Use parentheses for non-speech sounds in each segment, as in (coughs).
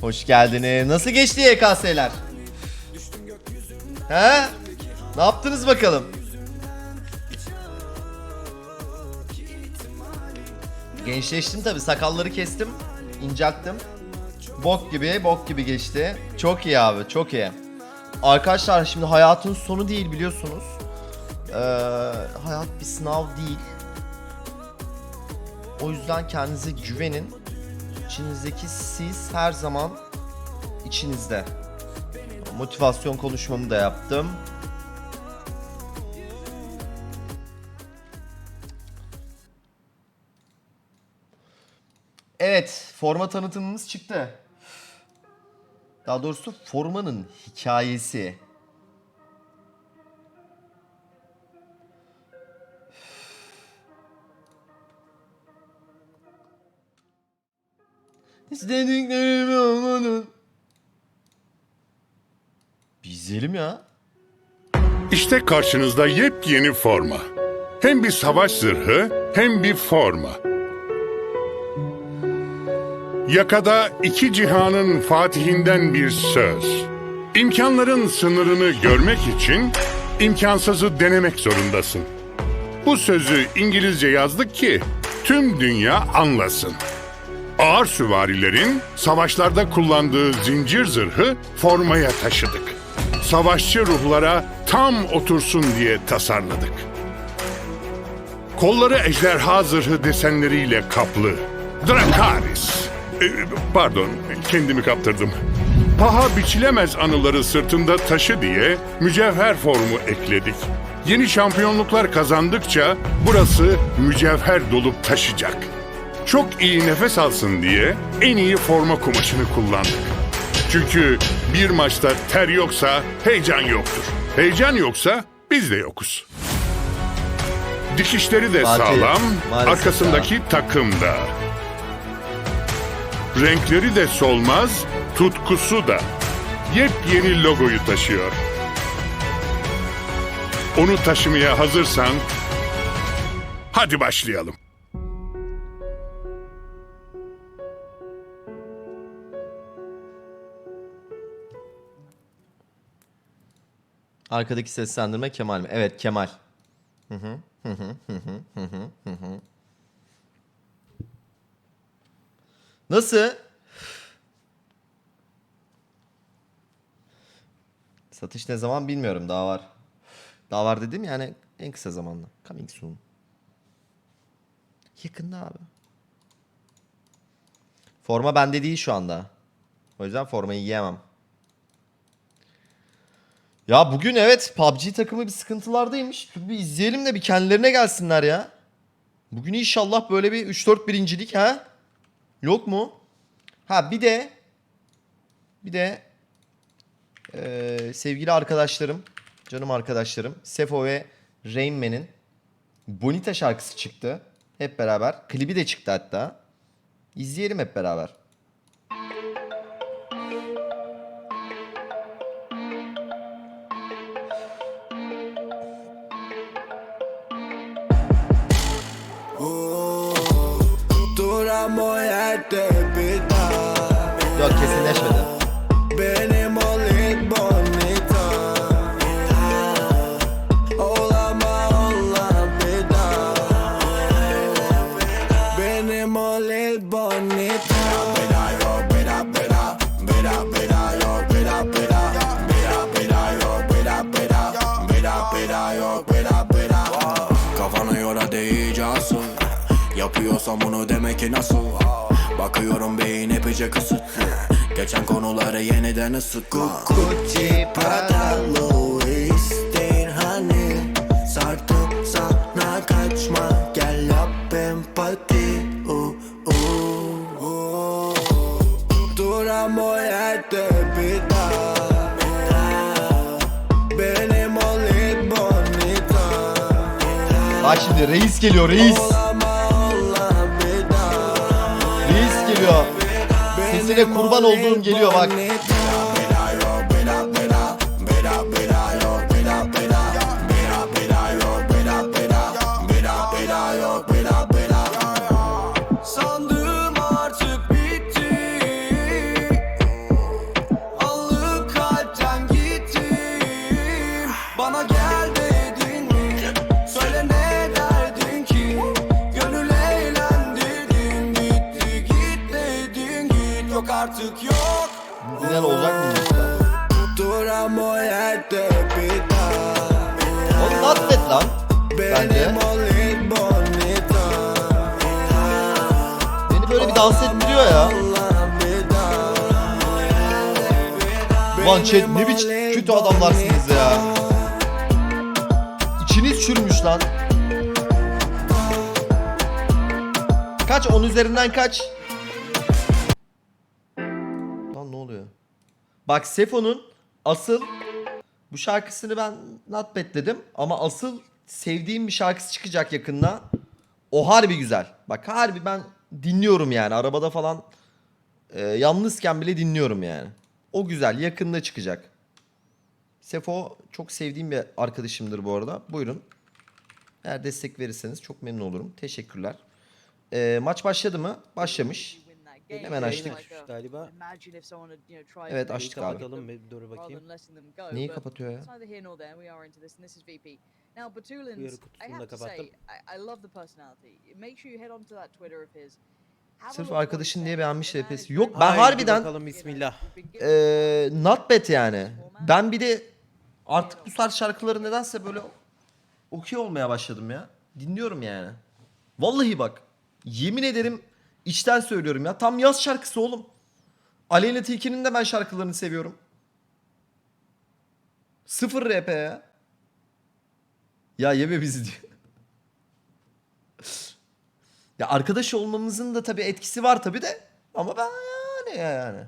Hoş geldiniz. Nasıl geçti YKS'ler? He? Ne yaptınız bakalım? Gençleştim tabi sakalları kestim, incelttim. Bok gibi, bok gibi geçti. Çok iyi abi, çok iyi. Arkadaşlar şimdi hayatın sonu değil biliyorsunuz. Ee, hayat bir sınav değil. O yüzden kendinize güvenin. İçinizdeki siz her zaman içinizde. Motivasyon konuşmamı da yaptım. Evet, forma tanıtımımız çıktı. Daha doğrusu formanın hikayesi. İstediklerimi olmadın. Bir izleyelim ya. İşte karşınızda yepyeni forma. Hem bir savaş zırhı hem bir forma. Yakada iki cihanın fatihinden bir söz. İmkanların sınırını görmek için imkansızı denemek zorundasın. Bu sözü İngilizce yazdık ki tüm dünya anlasın. Ağır süvarilerin savaşlarda kullandığı zincir zırhı formaya taşıdık. Savaşçı ruhlara tam otursun diye tasarladık. Kolları ejderha zırhı desenleriyle kaplı. Drakaris. Ee, pardon, kendimi kaptırdım. Paha biçilemez anıları sırtında taşı diye mücevher formu ekledik. Yeni şampiyonluklar kazandıkça burası mücevher dolup taşacak. Çok iyi nefes alsın diye en iyi forma kumaşını kullandık. Çünkü bir maçta ter yoksa heyecan yoktur. Heyecan yoksa biz de yokuz. Dikişleri de Fatih, sağlam, arkasındaki takım da. Renkleri de solmaz, tutkusu da. Yepyeni logoyu taşıyor. Onu taşımaya hazırsan hadi başlayalım. Arkadaki seslendirme Kemal mi? Evet Kemal. Nasıl? Satış ne zaman bilmiyorum daha var. Daha var dedim yani en kısa zamanda. Coming soon. Yakında abi. Forma bende değil şu anda. O yüzden formayı yiyemem. Ya bugün evet PUBG takımı bir sıkıntılardaymış. Bir izleyelim de bir kendilerine gelsinler ya. Bugün inşallah böyle bir 3-4 birincilik ha? Yok mu? Ha bir de bir de eee, sevgili arkadaşlarım, canım arkadaşlarım Sefo ve Rain Man'in Bonita şarkısı çıktı. Hep beraber. Klibi de çıktı hatta. İzleyelim hep beraber. Yok kesinleşmedi. Benim ol ilk bonita. Olama ola bir daha Benim ol ilk bonita. Kafana yola değeceksin Yapıyorsan bunu demek ki nasıl? Bakıyorum beyin epeyce kısıtlı Geçen konuları yeniden ısıt Gucci, Prada, Louis değil hani? Sartıp sana kaçma. Gel yap empati. Uh, uh, uh. Duramıyor yerde bir daha. Bak şimdi reis geliyor reis. Reis Kurban olduğum geliyor bak. Yok artık yok Final olacak mı? işte? Duramo yerde daha Oğlum bad lan. Bence. Beni böyle bir dans ettiriyor ya. Ulan chat ne biçim kötü adamlarsınız ya. İçiniz çürümüş lan. Kaç? 10 üzerinden kaç? Bak Sefo'nun asıl bu şarkısını ben not bad dedim ama asıl sevdiğim bir şarkısı çıkacak yakında. O harbi güzel. Bak harbi ben dinliyorum yani arabada falan e, yalnızken bile dinliyorum yani. O güzel yakında çıkacak. Sefo çok sevdiğim bir arkadaşımdır bu arada. Buyurun. Eğer destek verirseniz çok memnun olurum. Teşekkürler. E, maç başladı mı? Başlamış. Hemen açtık. galiba. Evet, açtık abi. kapatalım bir dur bakayım. Neyi kapatıyor ya? Uyarı kutusunu da kapattım. Sırf arkadaşın diye beğenmiş RP'si. Yok ben Haydi harbiden bakalım bismillah. e, not bad yani. Ben bir de artık bu tarz şarkıları nedense böyle okey olmaya başladım ya. Dinliyorum yani. Vallahi bak. Yemin ederim içten söylüyorum ya. Tam yaz şarkısı oğlum. Aleyna Tilki'nin de ben şarkılarını seviyorum. Sıfır RP ya. Ya yeme bizi diyor. (laughs) ya arkadaş olmamızın da tabii etkisi var tabii de. Ama ben yani yani.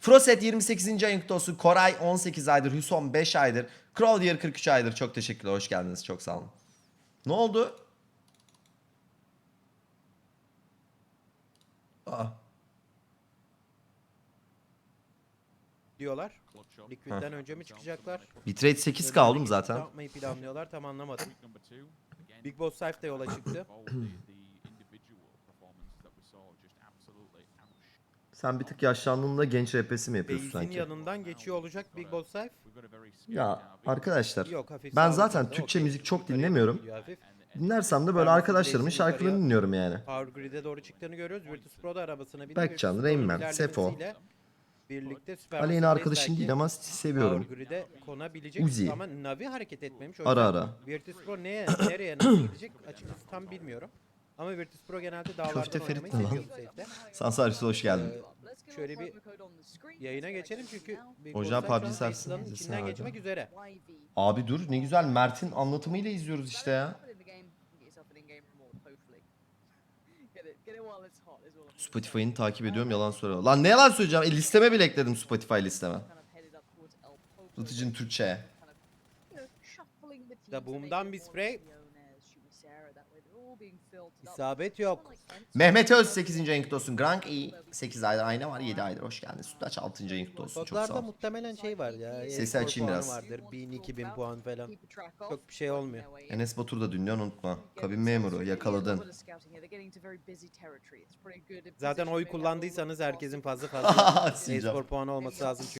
Froset 28. ayın kutlu. Koray 18 aydır. Hüsom 5 aydır. Crowdier 43 aydır. Çok teşekkürler. Hoş geldiniz. Çok sağ olun. Ne oldu? Diyorlar. Liquid'den önce mi çıkacaklar? Bitrate 8K oğlum zaten. Ne yapmayı planlıyorlar tam anlamadım. Big Boss Cypher de yola çıktı. Sen bir tık yaşlandığında genç rapesi mi yapıyorsun Base'in sanki? yanından geçiyor olacak Big Boss Cypher. Ya arkadaşlar Yok hafif ben zaten da, Türkçe okey. müzik çok dinlemiyorum. gidiyor hafif. Dinlersem de böyle Ben arkadaşlarımın şarkılarını yukarıya- dinliyorum yani. Power Grid'e doğru çıktığını görüyoruz. Virtus Pro da arabasına bindi. Berkcan, Virtus Rain Pro'nun Man, Sefo. ilerlemesiyle Birlikte Super Aleyna arkadaşım belki değil ama seviyorum. Power Grid'e konabilecek Uzi. ama Navi hareket etmemiş. O Ara yüzden ara. Virtus Pro neye, nereye nasıl (coughs) gidecek açıkçası tam bilmiyorum. Ama Virtus Pro genelde dağlardan Köfte Ferit oynamayı ne lan? seviyor safe'de. Sansarisi hoş geldin. Ee, şöyle bir Yayına geçelim çünkü Big Hocam Boss şu an PUBG izlesin içinden abi. geçmek üzere. Abi dur ne güzel Mert'in anlatımıyla izliyoruz işte ya. Spotify'ını takip ediyorum yalan söylüyor. Lan ne yalan söyleyeceğim? E, listeme bile ekledim Spotify listeme. Satıcın Türkçe'ye. Da Boom'dan bir sprey. İsabet yok. Mehmet Öz 8. ayın kutlu olsun. Grank iyi. 8 aydır ayna var 7 aydır. Hoş geldin. Sütlaç 6. ayın kutlu olsun. Çok sağ Kodlarda ol. muhtemelen şey var ya. Sesi e-spor açayım puanı biraz. Vardır. 1000 2000 puan falan. Çok bir şey olmuyor. Enes Batur da dinliyorsun unutma. Kabin memuru yakaladın. Zaten oy kullandıysanız herkesin fazla fazla Sincap. (laughs) e-spor puanı olması lazım.